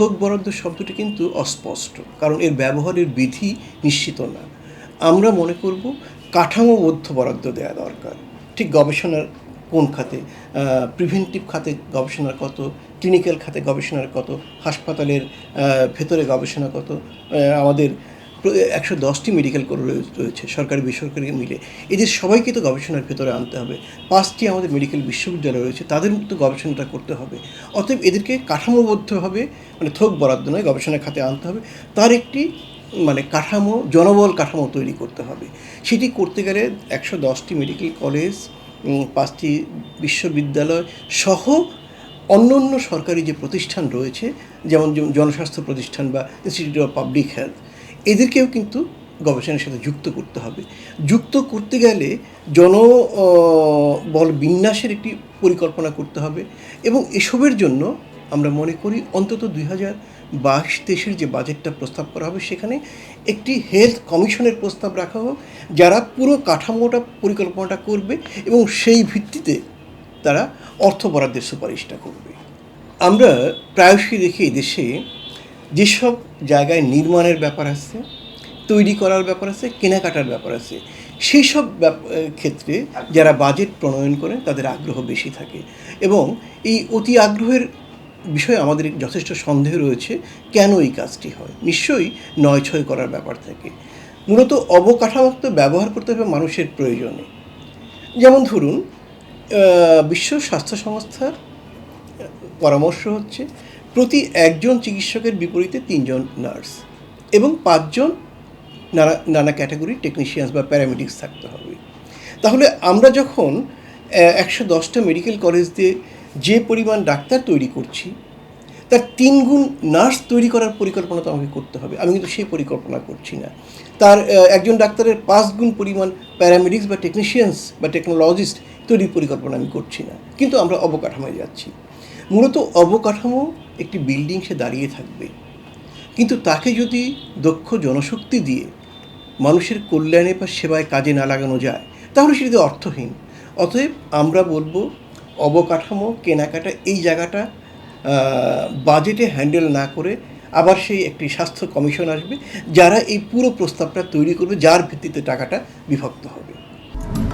থোক বরাদ্দ শব্দটি কিন্তু অস্পষ্ট, কারণ এর ব্যবহারের বিধি নিশ্চিত না। আমরা মনে করব কাঠামোবদ্ধ বরাদ্দ দেওয়া দরকার। ঠিক গবেষণার কোন খাতে? প্রিভেন্টিভ খাতে গবেষণার কত? ক্লিনিক্যাল খাতে গবেষণার কত? হাসপাতালের ভেতরে গবেষণা কত? আমাদের একশো দশটি মেডিকেল কলেজ রয়েছে সরকারি, বেসরকারি মিলে। এদের সবাইকে তো গবেষণার ভেতরে আনতে হবে। পাঁচটি আমাদের মেডিকেল বিশ্ববিদ্যালয় রয়েছে, তাদের তো গবেষণাটা করতে হবে। অতএব এদেরকে কাঠামোবদ্ধভাবে মানে থোক বরাদ্দ নয় গবেষণা খাতে আনতে হবে। তার একটি মানে কাঠামো, জনবল কাঠামো তৈরি করতে হবে। সেটি করতে গেলে একশো দশটি মেডিকেল কলেজ পাঁচটি বিশ্ববিদ্যালয় সহ অন্য অন্য সরকারি যে প্রতিষ্ঠান রয়েছে, যেমন জনস্বাস্থ্য প্রতিষ্ঠান বা ইনস্টিটিউট অফ পাবলিক হেলথ এদেরকেও কিন্তু গবেষণার সাথে যুক্ত করতে হবে। যুক্ত করতে গেলে জন বল বিন্যাসের একটি পরিকল্পনা করতে হবে এবং এসবের জন্য আমরা মনে করি অন্তত দুই হাজার বাইশ তেইশের যে বাজেটটা প্রস্তাব করা হবে সেখানে একটি হেলথ কমিশনের প্রস্তাব রাখা হোক, যারা পুরো কাঠামোটা পরিকল্পনাটা করবে এবং সেই ভিত্তিতে তারা অর্থ বরাদ্দের সুপারিশটা করবে। আমরা প্রায়শই দেখি দেশে যেসব জায়গায় নির্মাণের ব্যাপার আছে, তৈরি করার ব্যাপার আছে, কেনাকাটার ব্যাপার আছে সেই সব ক্ষেত্রে যারা বাজেট প্রণয়ন করেন, তাদের আগ্রহ বেশি থাকে। এবং এই অতি আগ্রহের বিষয়ে আমাদের যথেষ্ট সন্দেহ রয়েছে, কেন এই কাজটি হয়? নিশ্চয়ই নয় ছয় করার ব্যাপার থাকে। মূলত অবকাঠামোক্ত ব্যবহার করতে হবে মানুষের প্রয়োজনে। যেমন ধরুন বিশ্ব স্বাস্থ্য সংস্থার পরামর্শ হচ্ছে প্রতি একজন চিকিৎসকের বিপরীতে তিনজন নার্স এবং পাঁচজন নানা নানা ক্যাটাগরির টেকনিশিয়ানস বা প্যারামেডিক্স থাকতে হবে। তাহলে আমরা যখন একশো দশটা মেডিকেল কলেজ দিয়ে যে পরিমাণ ডাক্তার তৈরি করছি, তার তিন গুণ নার্স তৈরি করার পরিকল্পনা তো আমাকে করতে হবে। আমি কিন্তু সেই পরিকল্পনা করছি না। তার একজন ডাক্তারের পাঁচ গুণ পরিমাণ প্যারামেডিক্স বা টেকনিশিয়ানস বা টেকনোলজিস্ট তৈরির পরিকল্পনা আমি করছি না। কিন্তু আমরা অবকাঠামোয় যাচ্ছি। মূলত অবকাঠামো একটি বিল্ডিং সে দাঁড়িয়ে থাকবে। কিন্তু তাকে যদি দক্ষ জনশক্তি দিয়ে মানুষের কল্যাণে বা সেবায় কাজে না লাগানো যায়, তাহলে সেটি অর্থহীন। অতএব আমরা বলব, অবকাঠামো, কেনাকাটা এই জায়গাটা বাজেটে হ্যান্ডেল না করে আবার সেই একটি স্বাস্থ্য কমিশন আসবে, যারা এই পুরো প্রস্তাবটা তৈরি করবে, যার ভিত্তিতে টাকাটা বিভক্ত হবে।